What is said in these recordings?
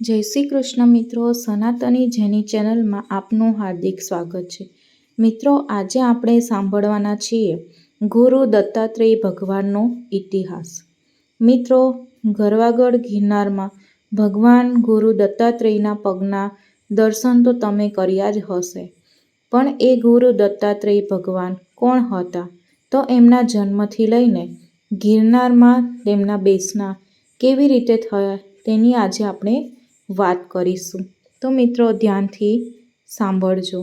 જય શ્રી કૃષ્ણ મિત્રો, સનાતની જેની ચેનલમાં આપનું હાર્દિક સ્વાગત છે. મિત્રો, આજે આપણે સાંભળવાના છીએ ગુરુ દત્તાત્રેય ભગવાનનો ઇતિહાસ. મિત્રો, ગરવાગઢ ગિરનારમાં ભગવાન ગુરુ દત્તાત્રેયના પગના દર્શન તો તમે કર્યા જ હશે, પણ એ ગુરુ દત્તાત્રેય ભગવાન કોણ હતા? તો એમના જન્મથી લઈને ગિરનારમાં તેમના બેસના કેવી રીતે થયા, તેની આજે આપણે વાત કરીશું. તો મિત્રો ધ્યાનથી સાંભળજો.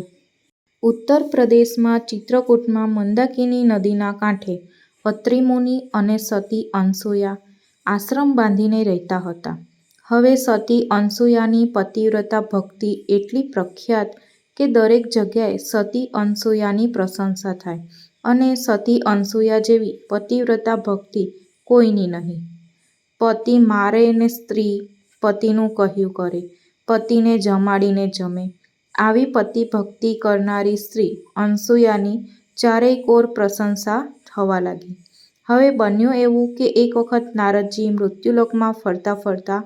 ઉત્તર પ્રદેશમાં ચિત્રકૂટમાં મંદાકિની નદીના કાંઠે અત્રિમુનિ અને સતી અનસૂયા આશ્રમ બાંધીને રહેતા હતા. હવે સતી અનસૂયાની પતિવ્રતા ભક્તિ એટલી પ્રખ્યાત કે દરેક જગ્યાએ સતી અનસૂયાની પ્રશંસા થાય અને સતી અનસૂયા જેવી પતિવ્રતા ભક્તિ કોઈની નહીં. પતિ મારે ને સ્ત્રી પતિનું કહ્યું કરે. પતિને જમાડીને જમે. આવી પતિ ભક્તિ કરનારી સ્ત્રી અનસૂયાની ચારેય કોર પ્રશંસા થવા લાગી. હવે બન્યું એવું કે એક વખત નારદજી મૃત્યુલોકમાં ફરતા ફરતા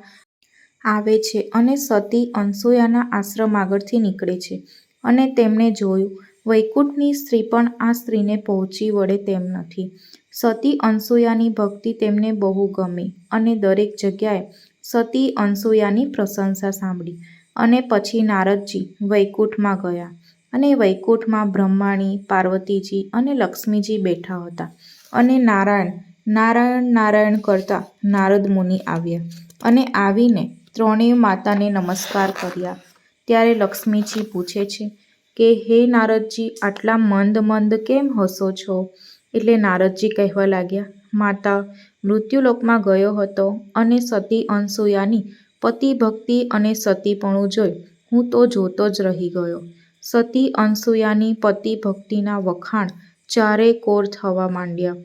આવે છે અને સતી અનસૂયાના આશ્રમ આગળથી નીકળે છે અને તેમણે જોયું, વૈકુંઠની સ્ત્રી પણ આ સ્ત્રીને પહોંચી વળે તેમ નથી. સતી અનસૂયાની ભક્તિ તેમને બહુ ગમી અને દરેક જગ્યાએ સતી અનસૂયાની પ્રશંસા સાંભળી અને પછી નારદજી વૈકુંઠમાં ગયા અને વૈકુંઠમાં બ્રહ્માણી, પાર્વતીજી અને લક્ષ્મીજી બેઠા હતા અને નારાયણ નારાયણ નારાયણ કરતા નારદ મુનિ આવ્યા અને આવીને ત્રણેય માતાને નમસ્કાર કર્યા. ત્યારે લક્ષ્મીજી પૂછે છે કે, હે નારદજી, આટલા મંદ મંદ કેમ હસો છો? એટલે નારદજી કહેવા લાગ્યા માતા મૃત્યુલોકમાં ગયો હતો અને સતી અનસૂયાની પતિભક્તિ અને સતીપણું જોઈ હું તો જોતો જ રહી ગયો. સતી અનસૂયાની પતિભક્તિના વખાણ ચારે કોર થવા માંડ્યા.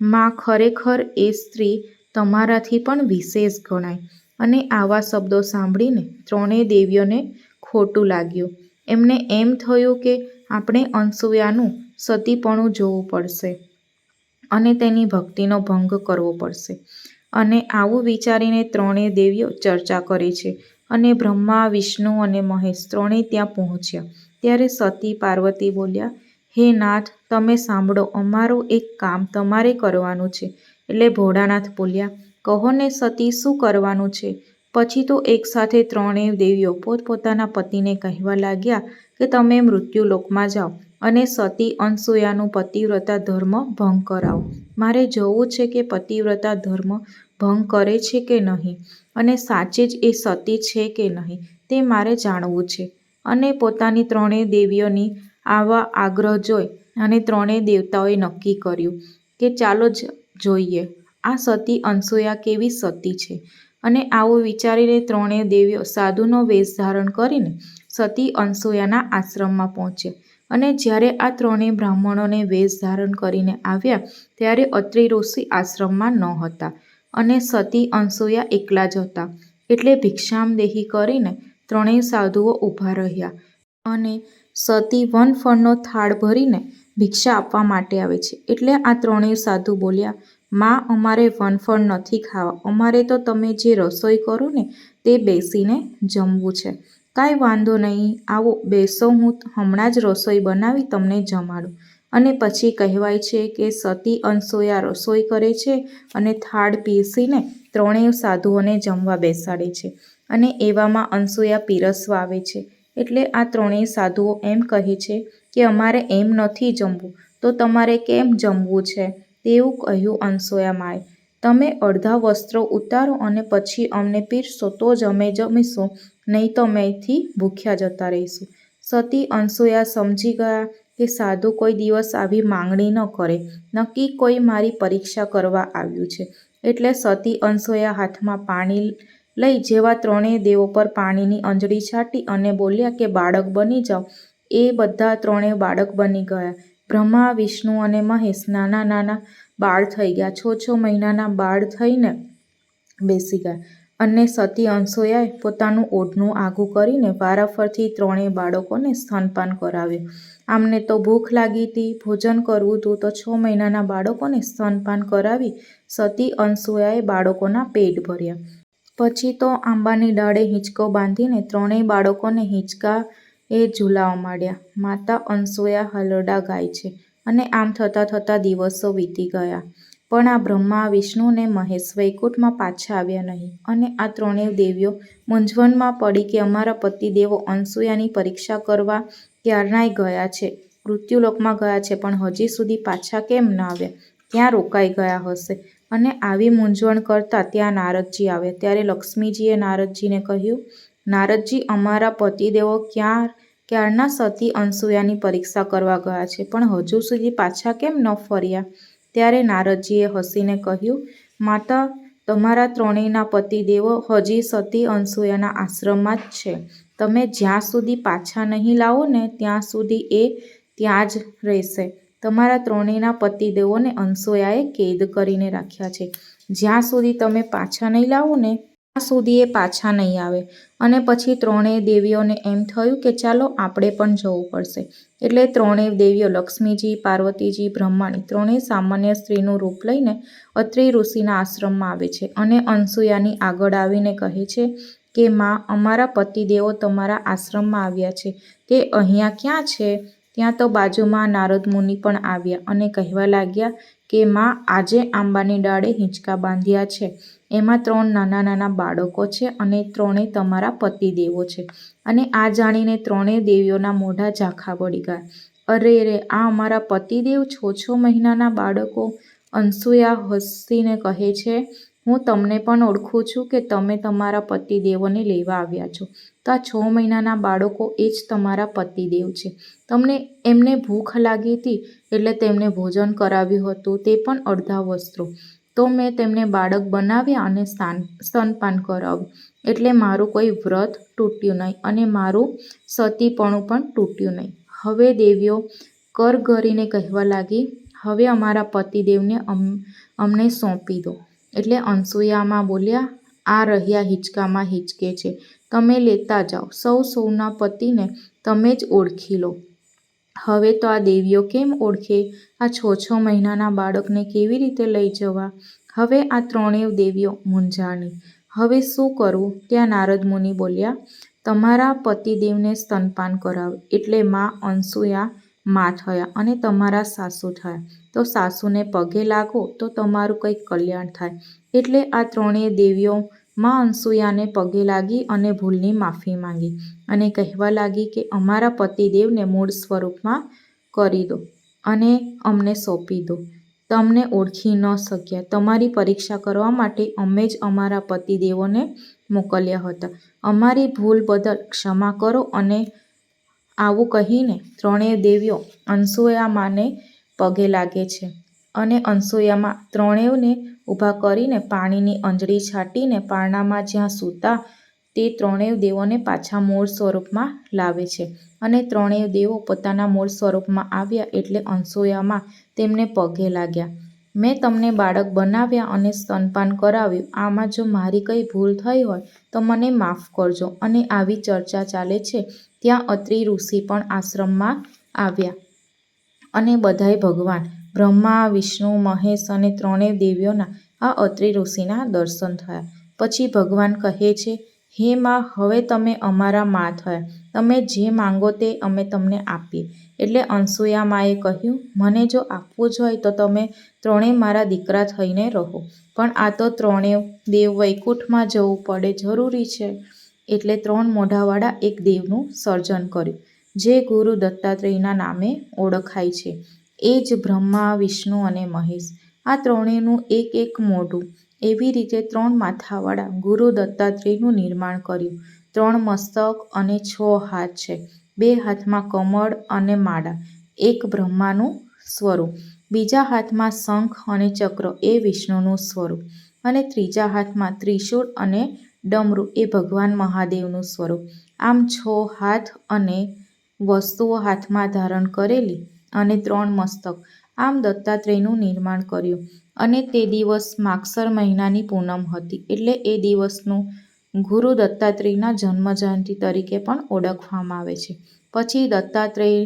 માં ખરેખર એ સ્ત્રી તમારાથી પણ વિશેષ ગણાય અને આવા શબ્દો સાંભળીને ત્રણેય દેવીઓને ખોટું લાગ્યું. એમને એમ થયું કે આપણે અનસૂયાનું સતીપણું જોવું પડશે. અને તેની ભક્તિનો ભંગ કરવો પડશે. અને આવું વિચારીને ત્રણેય દેવીઓ ચર્ચા કરે છે અને બ્રહ્મા, વિષ્ણુ અને મહેશ ત્રણેય ત્યાં પહોંચ્યા. ત્યારે સતી, પાર્વતી બોલ્યા, હે નાથ, તમે સાંભળો, અમારું એક કામ તમારે કરવાનું છે. એટલે ભોળાનાથ બોલ્યા, કહો ને સતી, શું કરવાનું છે? પછી તો એકસાથે ત્રણેય દેવીઓ પોતપોતાના પતિને કહેવા લાગ્યા કે, તમે મૃત્યુલોકમાં જાઓ. અને સતી અનસૂયાનું પતિવ્રતા ધર્મ ભંગ કરાવો. મારે જોવું છે કે પતિવ્રતા ધર્મ ભંગ કરે છે કે નહીં અને સાચે જ એ સતી છે કે નહીં તે મારે જાણવું છે. અને પોતાની ત્રણેય દેવીઓની આવા આગ્રહ જોઈ અને ત્રણેય દેવતાઓએ નક્કી કર્યું કે ચાલો જ જોઈએ, આ સતી અનસૂયા કેવી સતી છે? અને આવું વિચારીને ત્રણેય દેવીઓ સાધુનો વેશ ધારણ કરીને સતી અનસૂયાના આશ્રમમાં પહોંચ્યા. અને જ્યારે આ ત્રણેય બ્રાહ્મણોને વેશ ધારણ કરીને આવ્યા, ત્યારે અત્રિ ઋષિ આશ્રમમાં નહોતા અને સતી અનસૂયા એકલા જ હતા. એટલે ભિક્ષામદેહી કરીને ત્રણેય સાધુઓ ઊભા રહ્યા અને સતી વનફળનો થાળ ભરીને ભિક્ષા આપવા માટે આવે છે. એટલે આ ત્રણેય સાધુ બોલ્યા, માં, અમારે વનફળ નથી ખાવા. અમારે તો તમે જે રસોઈ કરો ને તે બેસીને જમવું છે. કાંઈ વાંધો નહીં, આવો બેસો, હું હમણાં જ રસોઈ બનાવી તમને જમાડું. અને પછી કહેવાય છે કે સતી અનસોયા રસોઈ કરે છે અને થાળ પીસીને ત્રણેય સાધુઓને જમવા બેસાડે છે અને એવામાં અનસૂયા પીરસવા આવે છે. એટલે આ ત્રણેય સાધુઓ એમ કહે છે કે, અમારે એમ નથી જમવું, તો તમારે કેમ જમવું છે? તેવું કહ્યું અનસોયા માએ. તમે અડધા વસ્ત્રો ઉતારો અને પછી અમને પીરસો, તો જ અમે જમીશું. નહીં તો મેંથી ભૂખ્યા જતા રહીશું. સતી અનસૂયા સમજી ગયા કે સાધુ કોઈ દિવસ આવી માંગણી ન કરે. નક્કી કોઈ મારી પરીક્ષા કરવા આવ્યું છે. એટલે સતી અનસૂયા હાથમાં પાણી લઈ જેવા ત્રણેય દેવો પર પાણીની અંજળી છાંટી અને બોલ્યા કે, બાળક બની જાઓ. એ બધા ત્રણેય બાળક બની ગયા. બ્રહ્મા, વિષ્ણુ અને મહેશ નાના નાના બાળ થઈ ગયા. છ છ મહિનાના બાળ થઈને બેસી ગયા. અને સતી અનસૂયાએ પોતાનું ઓઢણું આઘું કરીને વારાફરથી ત્રણેય બાળકોને સ્તનપાન કરાવ્યું આમને તો ભૂખ લાગી હતી ભોજન કરવું હતું તો છ મહિનાના બાળકોને સ્તનપાન કરાવી સતી અનસૂયાએ બાળકોના પેટ ભર્યા પછી તો આંબાની ડાળે હિંચકો બાંધીને ત્રણેય બાળકોને હિંચકા એ ઝૂલાવા માંડ્યા. માતા અનસૂયા હલરડા ગાય છે અને આમ થતાં થતાં દિવસો વીતી ગયા. પણ આ બ્રહ્મા, વિષ્ણુ ને મહેશ વૈકુંઠમાં પાછા આવ્યા નહીં અને આ ત્રણેય દેવીઓ મૂંઝવણમાં પડી કે અમારા પતિદેવો અનસૂયાની પરીક્ષા કરવા ક્યારનાય ગયા છે, મૃત્યુલોકમાં ગયા છે પણ હજી સુધી પાછા કેમ ન આવ્યા? ક્યાં રોકાઈ ગયા હશે? અને આવી મૂંઝવણ કરતાં ત્યાં નારદજી આવ્યા. ત્યારે લક્ષ્મીજીએ નારદજીને કહ્યું, નારદજી અમારા પતિદેવો ક્યાં ક્યારના સતી અનસૂયાની પરીક્ષા કરવા ગયા છે પણ હજુ સુધી પાછા કેમ ન ફર્યા? ત્યારે નારદજીએ હસીને કહ્યું, માતા તમારા ત્રણેયના પતિદેવો હજી સતી અનસૂયાના આશ્રમમાં જ છે. તમે જ્યાં સુધી પાછા નહીં લાવો ને ત્યાં સુધી એ ત્યાં જ રહેશે. તમારા ત્રણેયના પતિદેવોને અનસૂયાએ કેદ કરીને રાખ્યા છે. જ્યાં સુધી તમે પાછા નહીં લાવો ને સુધી એ પાછા નહીં આવે. અને પછી ત્રણેય દેવીઓને એમ થયું કે ચાલો આપણે પણ જવું પડશે. એટલે ત્રણેય દેવીઓ લક્ષ્મીજી, પાર્વતીજી, બ્રહ્માણી ત્રણેય સામાન્ય સ્ત્રીનું રૂપ લઈને અત્રિ ઋષિના આશ્રમમાં આવે છે અને અનસૂયાની આગળ આવીને કહે છે કે મા અમારા પતિદેવો તમારા આશ્રમમાં આવ્યા છે તે અહીંયા ક્યાં છે? ત્યાં તો બાજુમાં નારદ મુનિ પણ આવ્યા અને કહેવા લાગ્યા કે મા આજે આંબાની ડાળે હિંચકા બાંધ્યા છે એમાં ત્રણ નાના નાના બાળકો છે અને ત્રણેય તમારા પતિદેવો છે. અને આ જાણીને ત્રણેય દેવીઓના મોઢા ઝાંખા પડી ગયા. અરે રે, આ અમારા પતિદેવ છ છ મહિનાના બાળકો? અંશુયા હસીને કહે છે, હું તમને પણ ઓળખું છું કે તમે તમારા પતિદેવોને લેવા આવ્યા છો. તો આ છ મહિનાના બાળકો એ જ તમારા પતિદેવ છે. તમને એમને ભૂખ લાગી હતી એટલે તેમને ભોજન કરાવ્યું હતું, તે પણ અડધા વસ્ત્રો. તો મેં તેમને બાળક બનાવ્યા અને સ્તનપાન કરાવ્યું. એટલે મારું કોઈ વ્રત તૂટ્યું નહીં અને મારું સતીપણું પણ તૂટ્યું નહીં. હવે દેવીઓ કરગરીને કહેવા લાગી, હવે અમારા પતિદેવને અમને સોંપી દો. એટલે અનસૂયામા બોલ્યા, આ રહ્યા હિંચકામાં હિંચકે છે તમે લેતા જાઓ. સૌ સૌના પતિને તમે જ ઓળખી લો. હવે તો આ દેવીઓ કેમ ઓળખે? આ છ છ મહિનાના બાળકને કેવી રીતે લઈ જવા? હવે આ ત્રણેય દેવીઓ મૂંઝાણી. હવે શું કરવું? ત્યાં નારદ મુનિ બોલ્યા, તમારા પતિદેવને સ્તનપાન કરાવો. એટલે મા અંસુયા મા થયા અને તમારા સાસુ થયા. તો સાસુને પગે લાગો તો તમારું કંઈક કલ્યાણ થાય. એટલે આ ત્રણેય દેવીઓ મા અનસૂયાને પગે લાગી અને ભૂલની માફી માંગી અને કહેવા લાગી કે અમારા પતિદેવને મૂળ સ્વરૂપમાં કરી દો અને અમને સોંપી દો. તમને ઓળખી ન શક્યા. તમારી પરીક્ષા કરવા માટે અમે જ અમારા પતિદેવોને મોકલ્યા હતા. અમારી ભૂલ બદલ ક્ષમા કરો અને આવું કહીને ત્રણેય દેવીઓ અનસૂયામાને પગે લાગે છે અને અનસૂયામા ત્રણેયને ઊભા કરીને પાણીની અંજળી છાંટીને પારણામાં જ્યાં સૂતા, તે ત્રણેય દેવોને પાછા મૂળ સ્વરૂપમાં લાવે છે. અને ત્રણેય દેવો પોતાના મૂળ સ્વરૂપમાં આવ્યા એટલે અનસૂયામા તેમને પગે લાગ્યા. મેં તમને બાળક બનાવ્યા અને સ્તનપાન કરાવ્યું. આમાં જો મારી કંઈ ભૂલ થઈ હોય, તો મને માફ કરજો અને આવી ચર્ચા ચાલે છે ત્યાં અત્રિ ઋષિ પણ આશ્રમમાં આવ્યા. અને બધાય ભગવાન બ્રહ્મા, વિષ્ણુ, મહેશ અને ત્રણેય દેવીઓના આ અત્રિ ઋષિના દર્શન થયા. પછી ભગવાન કહે છે હે માં હવે તમે અમારા મા થયા. તમે જે માંગો તે અમે તમને આપીએ. એટલે અનસૂયામાએ કહ્યું મને જો આપવું જ હોય તો તમે ત્રણેય મારા દીકરા થઈને રહો. પણ આ તો ત્રણેય દેવ વૈકુંઠમાં જવું પડે જરૂરી છે. એટલે ત્રણ મોઢાવાળા એક દેવનું સર્જન કર્યું જે ગુરુ દત્તાત્રેયના નામે ઓળખાય છે. એ જ બ્રહ્મા, વિષ્ણુ અને મહેશ. આ ત્રણેયનું એક એક મોઢું. એવી રીતે ત્રણ માથાવાળા ગુરુ દત્તાત્રેયનું નિર્માણ કર્યું. ત્રણ મસ્તક અને છ હાથ છે. બે હાથમાં કમળ અને માળા એક બ્રહ્માનું સ્વરૂપ. બીજા હાથમાં શંખ અને ચક્ર એ વિષ્ણુનું સ્વરૂપ અને ત્રીજા હાથમાં ત્રિશૂળ અને ડમરું એ ભગવાન મહાદેવનું સ્વરૂપ. આમ છ હાથ અને વસ્તુઓ હાથમાં ધારણ કરેલી અને ત્રણ મસ્તક. આમ દત્તાત્રેયનું નિર્માણ કર્યું. અને તે દિવસ માગસર મહિનાની પૂનમ હતી એટલે એ દિવસનું ગુરુ દત્તાત્રેયના જન્મજયંતિ તરીકે પણ ઓળખવામાં આવે છે. પછી દત્તાત્રેય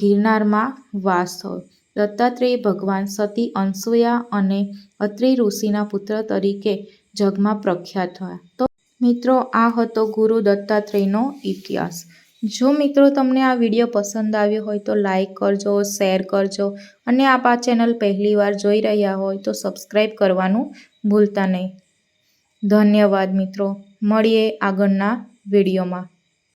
ગિરનારમાં વાસ થયો. દત્તાત્રેય ભગવાન સતી અનસૂયા અને અત્રિ ઋષિના પુત્ર તરીકે જગમાં પ્રખ્યાત થયા તો મિત્રો, આ હતો ગુરુ દત્તાત્રેયનો ઇતિહાસ જો મિત્રો તમને આ વીડિયો પસંદ આવ્યો હોય તો લાઈક કરજો, શેર કરજો અને આપ આ ચેનલ પહેલીવાર જોઈ રહ્યા હોય તો સબસ્ક્રાઈબ કરવાનું ભૂલતા નહીં. ધન્યવાદ મિત્રો. મળીએ આગળના વિડીયોમાં.